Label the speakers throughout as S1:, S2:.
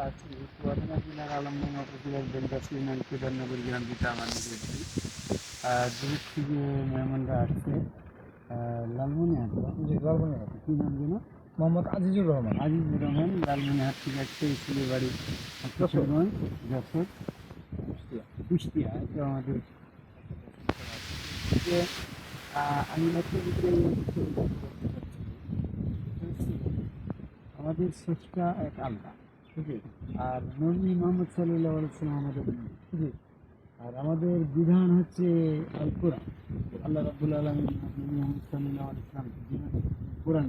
S1: দূর থেকে মেহমানরা আসছে। লালমনিহাট
S2: জি
S1: কি নাম যেন?
S2: মোহাম্মদ আজিজুর রহমান।
S1: আজিজুর রহমান লালমনিহাট থেকে আসছে স্কুলের বাড়ি যশোর। কুষ্টিয়া। এটা আমাদের। যে, আমি আমাদের স্রষ্টা এক আল্লাহ
S2: জি।
S1: আর নবী মোহাম্মদ সাল্লাহ আলাইসালাম আমাদের
S2: জি।
S1: আর আমাদের বিধান হচ্ছে আল কোরআন আল্লাহ রাবুল আলম মোহাম্মদ সাল্লাহ আলাইসালাম বিধান কোরআন।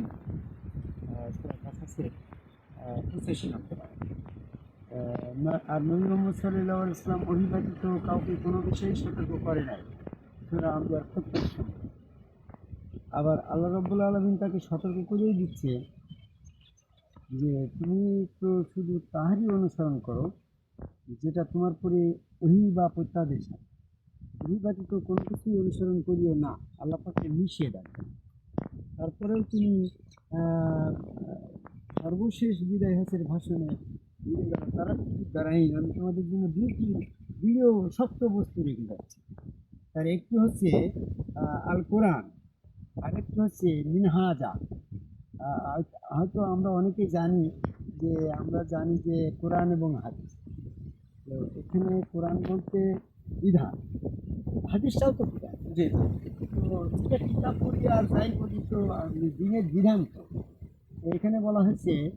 S1: পঁচাশি নম্বর আর নবী মোহাম্মদ সাল্লাহ আলাইসালাম অভিবাদিত কাউকে কোনো বিষয়ে সতর্ক করে নাই। সুরা আমরা প্রত্যেক সময় আবার আল্লাহ রব্বুল আলমিন তাকে সতর্ক করেই দিচ্ছে যে তুমি তো শুধু তাহারই অনুসরণ করো, যেটা তোমার পরে ওহি বা প্রত্যাদেশ ওহি ব্যতীত কোনো কিছুই অনুসরণ করিও না, আল্লাহ পাকে মিশিয়ে দেন তারপরেও তিনি সর্বশেষ বিদায় হাসের ভাষণে তারা দ্বারাই আমি তোমাদের জন্য দুটি প্রিয় শক্ত বস্তু রেখে যাচ্ছি। তার একটি হচ্ছে আল কোরআন আরেকটি হচ্ছে মিনহাজা। হয়তো- আমরা অনেকেই জানি যে আমরা জানি যে কোরআন এবং হাদিস। তো এখানে কোরআন বলতে বিধান হাদিসটাও তো বিধান।
S2: জি
S1: তো যেটা কিতাব পড়ি আর যাই করি তো দিনের বিধান তো। এখানে বলা হয়েছে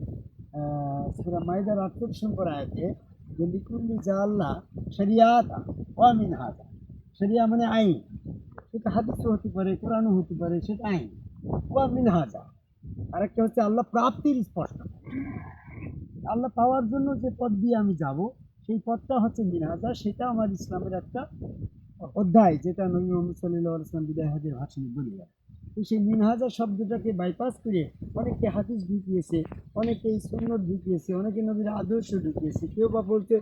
S1: সেটা মাইদার আটচল্লিশ নম্বর আয়াতে যে লিকুল্লি জাল্লা শরিয়াতা অমিন হাজা শরিয়া মানে আইন। সেটা হাদিসও হতে পারে কোরআনও হতে পারে সেটা আইন। ওয়ামিন হাজা আরেকটা হচ্ছে আল্লাহ প্রাপ্তির স্পষ্ট। আল্লাহ পাওয়ার জন্য যে পথ দিয়ে আমি যাব, সেই পথটা হচ্ছে মিনহাজা। সেটা আমার ইসলামের একটা অধ্যায়, যেটা নবী মোহাম্মদ সাল্লাহ আসলাম বিদায় হাজের ভাষণে বলে তো সেই মিনহাজা শব্দটাকে বাইপাস করে অনেকে হাদিস ঢুকিয়েছে অনেকে সুন্নত ঢুকিয়েছে, অনেকে নবীর আদর্শ ঢুকিয়েছে। কেউ বা বলছে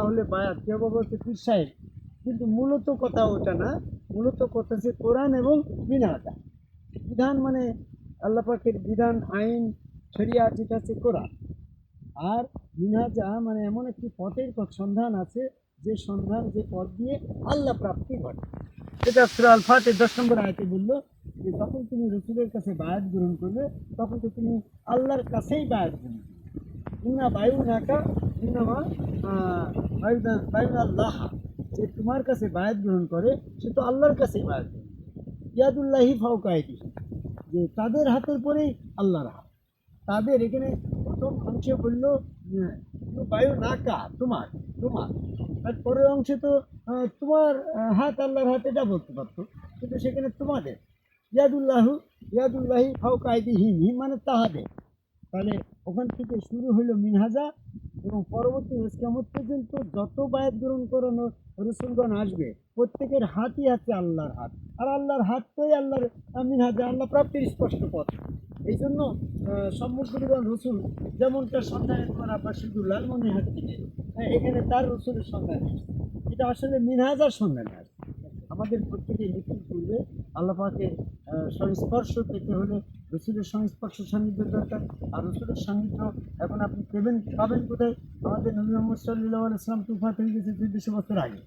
S1: আহলে বায়াত কেউ বা বলছে, পীর সাহেব কিন্তু মূলত কথা ওটা না। মূলত কথা হচ্ছে কোরআন এবং মিনহাজা। বিধান মানে আল্লাহ পাকের বিধান, আইন, শরিয়া যেটা হচ্ছে কোরআন। আর মিনহাজা মানে এমন একটি পথের পথ, সন্ধান আছে, যে সন্ধান, যে পথ দিয়ে আল্লাহ প্রাপ্তি ঘটে। এটা সুরা আল ফাতের দশ নম্বর আয়তে বলল যে, যখন তুমি রসুলের কাছে বায়াত গ্রহণ করবে, তখন তো তুমি আল্লাহর কাছেই বায়াত গ্রহণ করবে। ইন্না বায়ু নাকা ইন্নামা বায়ু আল্লাহ যে তোমার কাছে বায়াত গ্রহণ করে, সে তো আল্লাহর কাছেই বায়াত গ্রহণ ইয়াদুল্লাহি ফাউকায়তি যে তাদের হাতের পরেই আল্লাহর হাত। তাদের এখানে প্রথম অংশে বলল বায়ু নাকা তোমার তোমার। আর পরের অংশে তো তোমার হাত আল্লাহর হাত এটা বলতে পারতো। কিন্তু সেখানে তোমাদের। ইয়াদুল্লাহ, ইয়াদুল্লাহি ফাউকায়দি হিম হিম মানে তাহাদের। তাহলে ওখান থেকে শুরু হলো মিনহাজা এবং পরবর্তী কেমন পর্যন্ত যত বায়াত গ্রহণ করানো রসুলগণ আসবে, প্রত্যেকের হাতই আছে আল্লাহর হাত। আর আল্লাহর হাতটাই আল্লাহর মিনহাজা আল্লাহ প্রাপ্তির স্পষ্ট পথ এই জন্য সম্মুখীন রসুল যেমনটা করা বা শুধু লালমনি হাত থেকে এখানে তার রসুলের সন্ধান। এটা আসলে মিনহাজার সন্ধানে আছে আমাদের প্রত্যেকে মৃত্যুর পূর্বে আল্লাহ পাকে সংস্পর্শ পেতে হলে রসুলের সংস্পর্শ সান্নিধ্য দরকার আর রসুলের সান্নিধ্য এখন আপনি পেবেন পাবেন কোথায় আমাদের নবী মোহাম্মদ সাল্লাহ ইসলাম তুফাত হয়ে গেছে দুই দুশো বছর আগে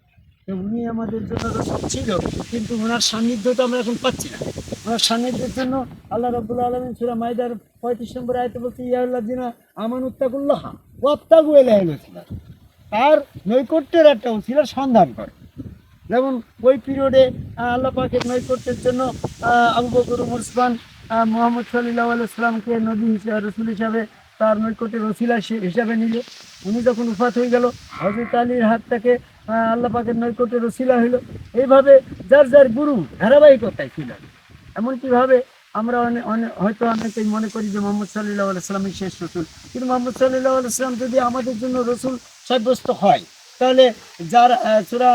S1: উনি আমাদের জন্য ছিল কিন্তু ওনার সান্নিধ্য তো আমরা এখন পাচ্ছি না। ওনার সান্নিধ্যের জন্য আল্লাহ রব্বুল আলমিন সুরা মাইদার পঁয়ত্রিশ নম্বর আয়তে বলছে ইয়াল্লাহ জিনা আমান উত্তাকুল্লাহ ওয়াপ্তাগু এলাহিল তার নৈকট্যের একটা উচিলার সন্ধান করে। যেমন ওই পিরিয়ডে আল্লাহ পাকের নৈকট্যের জন্য আবু বকর উসমান মোহাম্মদ সাল্লাহ আলাইসলামকে নবী হিসেবে রসুল হিসাবে তার নৈকট্যের রসিলা হিসাবে নিল। উনি যখন উফাত হয়ে গেল হজরত আলীর হাত থেকে আহ, আল্লাহ পাকের নৈকট্যের রসিলা হইল। এইভাবে যার যার গুরু, ধারাবাহিকতায় ছিল এমনকিভাবে আমরা অনেক হয়তো অনেকেই মনে করি যে মোহাম্মদ সাল্লাহ আলাইসলামের শেষ রসুল। কিন্তু মোহাম্মদ সাল্লাহ আলাইসলাম যদি আমাদের জন্য রসুল সাব্যস্ত হয়, তাহলে যার সুরা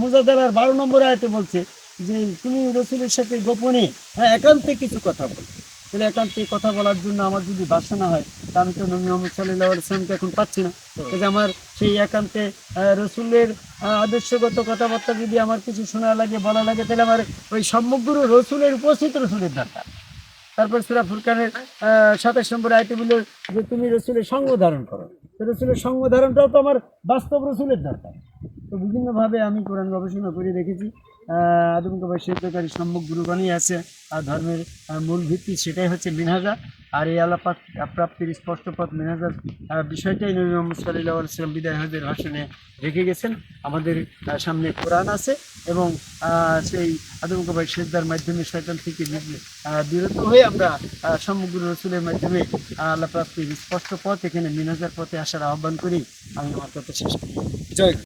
S1: মুজাদালার বারো নম্বর আয়তে বলছে যে, তুমি রসুলের সাথে গোপনে হ্যাঁ একান্তে কিছু কথা বল। তাহলে একান্তে কথা বলার জন্য আমার যদি বাসনা হয় তা আমি তো নবী মোহাম্মদ সাল্লাহ আলাইসলামকে এখন পাচ্ছি না। তাহলে আমার সেই একান্তে রসুলের আদর্শগত কথাবার্তা যদি আমার কিছু শোনা লাগে বলা লাগে তাহলে আমার ওই সমগ্র রসুলের উপস্থিত রসুলের দরকার। তারপর সুরা ফুরকানের সাতাশ নম্বর আয়তে বলল যে তুমি রসুলের সঙ্গ ধারণ করো। রসুলের সঙ্গ ধারণটাও তো আমার বাস্তব রসুলের দরকার। তো বিভিন্নভাবে আমি কোরআন গবেষণা করে দেখেছি। আদমকে বৈশ্বিককারী সম্মুখ গুরুগণই আছে, আর ধর্মের মূল ভিত্তি সেটাই হচ্ছে মিনহাজা। আর এই আল্লাপাক প্রাপ্তির স্পষ্ট পথ মিনহাজার বিষয়টাই নবী মোহাম্মদ সাল্লাহ সাল্লাম বিদায় হজের ভাষণে রেখে গেছেন। আমাদের সামনে কোরআন আছে এবং সেই আদমকবাই সেজদার মাধ্যমে শয়তান থেকে বিরত হয়ে আমরা সমগ্র রসুলের মাধ্যমে আল্লাহ প্রাপ্তির স্পষ্ট পথ এখানে মিনহাজার পথে আসার আহ্বান করি। আমি আমার কথা শেষ করি।
S2: জয়